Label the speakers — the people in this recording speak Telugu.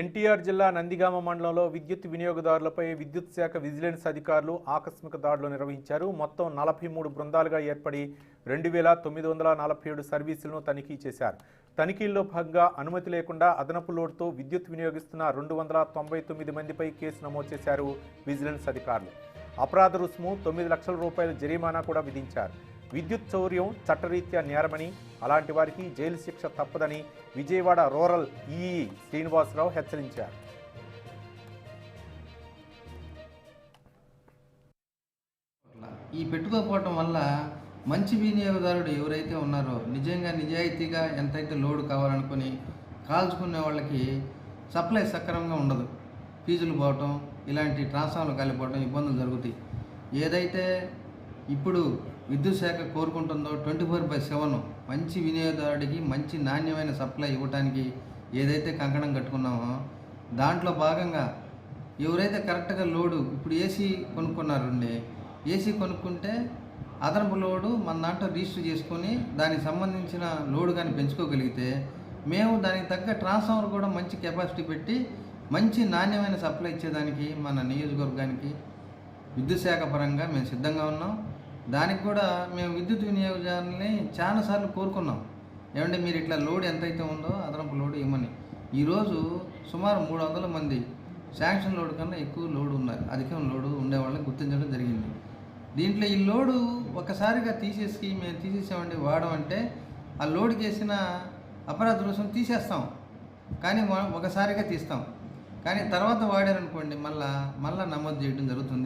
Speaker 1: ఎన్టీఆర్ జిల్లా నందిగామ మండలంలో విద్యుత్ వినియోగదారులపై విద్యుత్ శాఖ విజిలెన్స్ అధికారులు ఆకస్మిక దాడులు నిర్వహించారు. మొత్తం నలభై మూడు బృందాలుగా ఏర్పడి రెండు వేల తొమ్మిది వందల నలభై ఏడు సర్వీసులను తనిఖీ చేశారు. తనిఖీల్లో భాగంగా అనుమతి లేకుండా అదనపు లోడ్తో విద్యుత్ వినియోగిస్తున్న రెండు వందల తొంభై తొమ్మిది మందిపై కేసు నమోదు చేశారు విజిలెన్స్ అధికారులు. అపరాధ రుసుము తొమ్మిది లక్షల రూపాయల జరిమానా కూడా విధించారు. విద్యుత్ చౌర్యం చట్టరీత్యా నేరమని అలాంటి వారికి జైలు శిక్ష తప్పదని విజయవాడ రూరల్ ఈఈ శ్రీనివాసరావు హెచ్చరించారు.
Speaker 2: ఈ పెట్టుకోకపోవటం వల్ల మంచి వినియోగదారుడు ఎవరైతే ఉన్నారో నిజంగా నిజాయితీగా ఎంతైతే లోడ్ కావాలనుకుని కాల్చుకునే వాళ్ళకి సప్లై సక్రమంగా ఉండదు. ఫీజులు పోవటం ఇలాంటి ట్రాన్స్ఫార్మర్లు కాలిపోవటం ఇబ్బందులు జరుగుతాయి. ఏదైతే ఇప్పుడు విద్యుత్ శాఖ కోరుకుంటుందో ట్వంటీ ఫోర్ బై సెవెన్ మంచి వినియోగదారుడికి మంచి నాణ్యమైన సప్లై ఇవ్వడానికి ఏదైతే కంకణం కట్టుకున్నామో దాంట్లో భాగంగా ఎవరైతే కరెక్ట్గా లోడు ఇప్పుడు ఏసీ కొనుక్కున్నారండి ఏసీ కొనుక్కుంటే అదనపు లోడు మన దాంట్లో రిజిస్టర్ చేసుకొని దానికి సంబంధించిన లోడు కానీ పెంచుకోగలిగితే మేము దానికి తగ్గ ట్రాన్స్ఫార్మర్ కూడా మంచి కెపాసిటీ పెట్టి మంచి నాణ్యమైన సప్లై ఇచ్చేదానికి మన నియోజకవర్గానికి విద్యుత్ శాఖ పరంగా మేము సిద్ధంగా ఉన్నాం. దానికి కూడా మేము విద్యుత్ వినియోగదారుని చాలాసార్లు కోరుకున్నాం. ఏమంటే మీరు ఇట్లా లోడ్ ఎంతైతే ఉందో అదనపు లోడ్ ఇవ్వమని. ఈరోజు సుమారు మూడు వందల మంది శాంక్షన్ లోడ్ కన్నా ఎక్కువ లోడ్ ఉన్నారు. అధికం లోడు ఉండేవాళ్ళని గుర్తించడం జరిగింది. దీంట్లో ఈ లోడు ఒకసారిగా తీసేసి మేము తీసేసామండి వాడమంటే ఆ లోడ్ వేసిన అపరాధ రుసుము తీసేస్తాం. కానీ ఒకసారిగా తీస్తాం. కానీ తర్వాత వాడారనుకోండి మళ్ళా మళ్ళీ నమోదు చేయడం జరుగుతుంది.